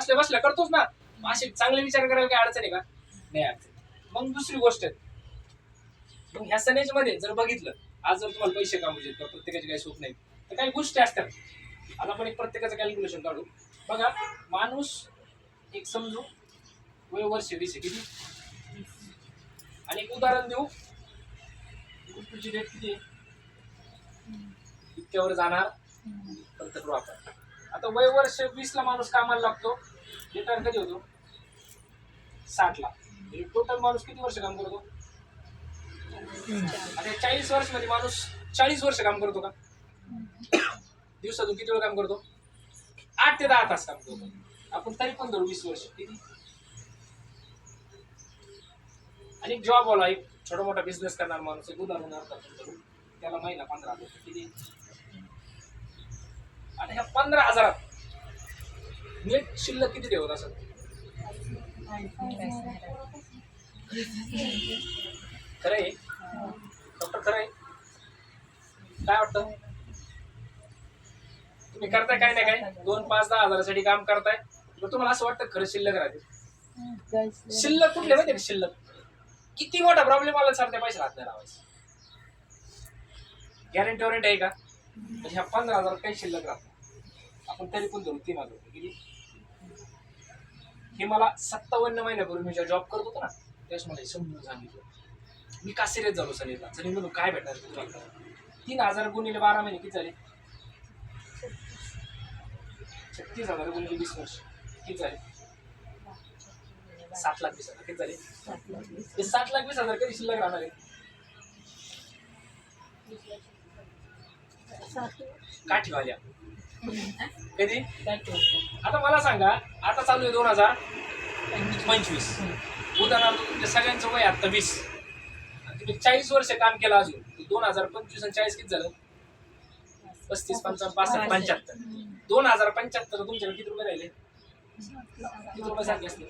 बसल्या बसल्या करतोच ना. असे चांगले विचार करायला काय अडचण आहे का? नाही अडचण. मग दुसरी गोष्ट आहे मग ह्या सनेजमध्ये जर बघितलं आज जर तुम्हाला पैसे कमवायचे तर प्रत्येकाचे काही स्वप्न आहेत तर काही गोष्टी असतात. आता आपण एक प्रत्येकाचं कॅल्क्युलेशन काढू. बघा माणूस एक समजू वय वर्ष वीस आहे किती? आणि एक उदाहरण देऊ. तुझी डेट किती आहे? इतक्यावर जाणार आपण आता वय वर्ष वीस ला माणूस कामाला लागतो. रिटायर कधी होतो? साठ ला टोटल म्हणजे माणूस किती वर्ष काम करतो? आता चाळीस वर्षमध्ये माणूस चाळीस वर्ष काम करतो का? दिवसातून किती वेळ काम करतो? आठ ते दहा तास काम करतो. आपण तरी पण धरू वीस वर्ष. किती? आणि जॉब वाला एक छोटा मोठा बिझनेस करणार माणूस एक उदाहरणार्थ त्याला महिना पंधरा हजार रुपये. किती? आणि ह्या पंधरा हजारात नेट शिल्लक किती ठेवत असत खरं आहे डॉक्टर खरं आहे काय वाटतं? तुम्ही करताय काय नाही काय? दोन पाच दहा हजारासाठी काम करताय. मग तुम्हाला असं वाटतं खरं शिल्लक राहते शिल्लक कुठले माहिती शिल्लक? किती मोठा प्रॉब्लेम आला सर त्या पैसे राहत नाही लावायचं. गॅरंटी वॉरंटी आहे का? म्हणजे ह्या पंधरा हजार काही शिल्लक राहत आपण तरी पण धरू तीन हजार किती हे मला सत्तावन्न महिन्यापूर्वी मी जॉब करत होतो ना त्यावेळेस मला समजून सांगितलं. मी का सिरियस झालो सनीला? सनी म्हणून काय भेटणार तुला? तीन हजार गुणिले बारा महिने किती झाले? छत्तीस हजार गुणिले वीस वर्ष. किती झाले? सात लाख वीस हजार. किती झाले? ते सात लाख वीस हजार कधी शिल्लक राहणार आहे? काठीवाल्या. कधी? आता मला सांगा आता चालू आहे दोन हजार पंचवीस. उदाहरणार्थ तुमच्या सगळ्यांचं वय आता वीस. तुम्ही चाळीस वर्ष काम केलं अजून. दोन हजार पंचवीस आणि चाळीस किती झालं? पस्तीस पंचावन्न पासष्ट पंच्याहत्तर. दोन हजार पंच्याहत्तर तुमच्याकडे किती रुपये राहिले? किती रुपये सारखे असते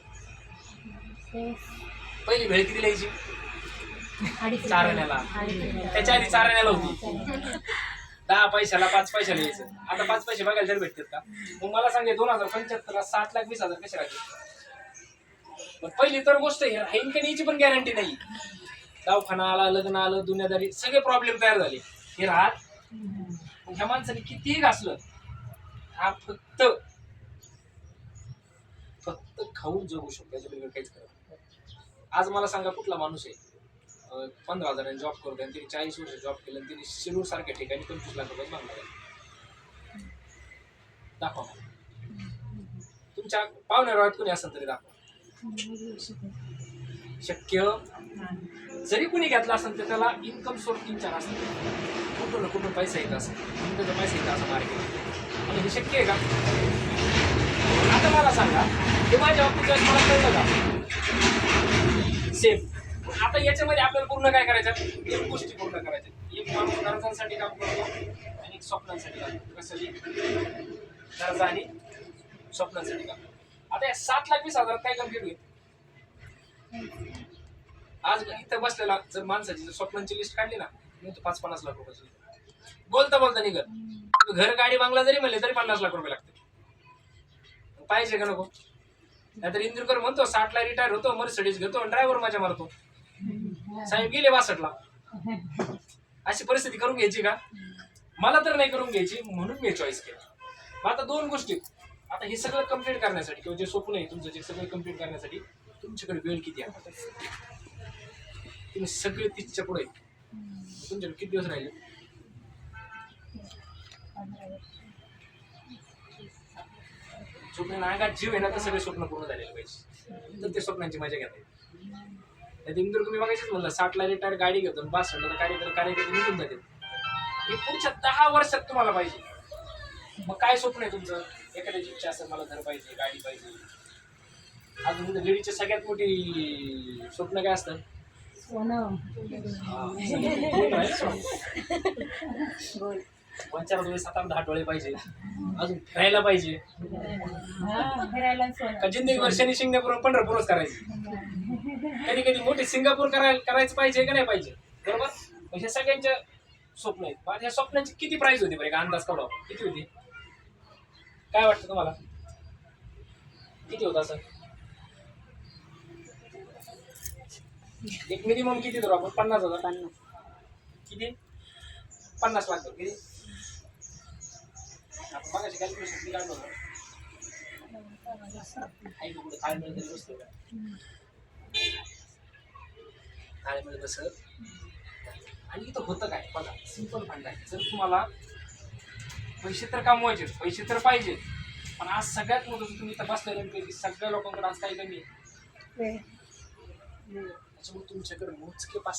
पहिली भेळ किती लिहायची? चारण्याला त्याच्या आधी चारण्याला होती. दहा पैशाला पाच पैशाला यायचं. आता पाच पैसे बघायला तरी भेटतात का? मग मला सांगे दोन हजार पंच्याहत्तर सात लाख वीस हजार कसे राहते पण पहिली तर गोष्ट आहे राहीन का याची पण गॅरंटी नाही. दवाखाना आला लग्न आलं दुनियादारी सगळे प्रॉब्लेम तयार झाले. हे राहत. मग ह्या माणसाने कितीही घासलं हा फक्त फक्त खाऊन जगू शकतो याच्या काहीच करत आज मला सांगा कुठला माणूस आहे? पंधरा हजारांनी जॉब करतो आणि तिने चाळीस वर्ष जॉब केलं आणि तिने शिरूर सारख्या ठिकाणी पंचवीस लाख रुपये मागणार आहे. दाखवा तुमच्या पाहुण्या राहत कोणी असेल तरी दाखवा. शक्य? जरी कुणी घेतला असेल तर त्याला इन्कम सोर्स तीन चार असतात कुठून ना कुठून पैसा येत असेल. त्याचा पैसा येत असं मार्केट आणि हे म्हणजे शक्य आहे का? आता मला सांगा हे माझ्या बाबतीत मला कळलं का? आता याच्यामध्ये आपल्याला पूर्ण काय करायचं? एक गोष्टी पूर्ण करायच्या. एक माणूस गरजांसाठी काम करतो आणि एक स्वप्नांसाठी काम करतो. कसं गरजा आणि स्वप्नांसाठी काम आता या सात लाख वीस हजारात काय कंप्लीट होईल आज इथं बसलेला जर माणसाची जर स्वप्नांची लिस्ट काढली ना मी तर पाच पन्नास लाख रुपये बोलता बोलता निघत घर गाडी बांगला जरी म्हणले तरी पन्नास लाख रुपये लागते पाहिजे का नको? नाहीतर इंदुरकर म्हणतो साठला रिटायर होतो मर्सिडीज घेतो ड्रायव्हर माझ्या मारतो. साहेब गेले बासटला. अशी परिस्थिती करून घ्यायची का? मला तर नाही करून घ्यायची म्हणून मी चॉईस केला. मग आता दोन गोष्टी. आता हे सगळं कंप्लीट करण्यासाठी किंवा जे स्वप्न आहे तुमचं जे सगळं कंप्लीट करण्यासाठी तुमच्याकडे वेळ किती आहे? तुम्ही सगळे तीसच्या पुढे तुमच्याकडे किती दिवस राहिले? स्वप्न नागात जीव आहे ना तर सगळे स्वप्न पूर्ण झालेले पाहिजे. तर ते स्वप्नांची मजा घेता इंदूर तुम्ही बघायचीच म्हणलं साठला लिटर गाडी घेतो आणि बासष्टला कार्यक्रम कार्यक्रम निघून जाते हे पुढच्या दहा वर्षात तुम्हाला पाहिजे. मग काय स्वप्न आहे तुमचं? एखाद्याची इच्छा असेल मला घर पाहिजे गाडी पाहिजे. अजून तुमच्या लेडीचे सगळ्यात मोठी स्वप्न काय असतं? पंचार डोळे सात आठ दहा डोळे पाहिजे. अजून फिरायला पाहिजे. का जिंदगीभर शनी सिंगापूर पंढरपूरच करायचे? कधी कधी मोठी सिंगापूर करायला करायचं पाहिजे का नाही पाहिजे? बरोबर? मग हे सगळ्यांच्या स्वप्न आहेत. पण ह्या स्वप्नांची किती प्राइस होती बरं का अंदाज काढा किती होती? काय वाटतं तुम्हाला? किती होत असं एक मिनिमम किती धरू आपण? पन्नास हजार? पन्नास. किती? पन्नास लाख धरू. किती? आपण मागाशी कॅल्क्युलेशन किती काढलं होतं. कुठं तरी का ताळमेळ बसत आणि इथं होतं काय? बघा सिंपल फंड आहे. जर तुम्हाला पैसे तर कमवायचे पैसे तर पाहिजे. पण आज सगळ्यात मोठं तुम्ही तपासलेल्यापैकी सगळ्या लोकांकडे आज काही कमी आहे. त्याच्यामुळे तुमच्याकडे मोजके पाच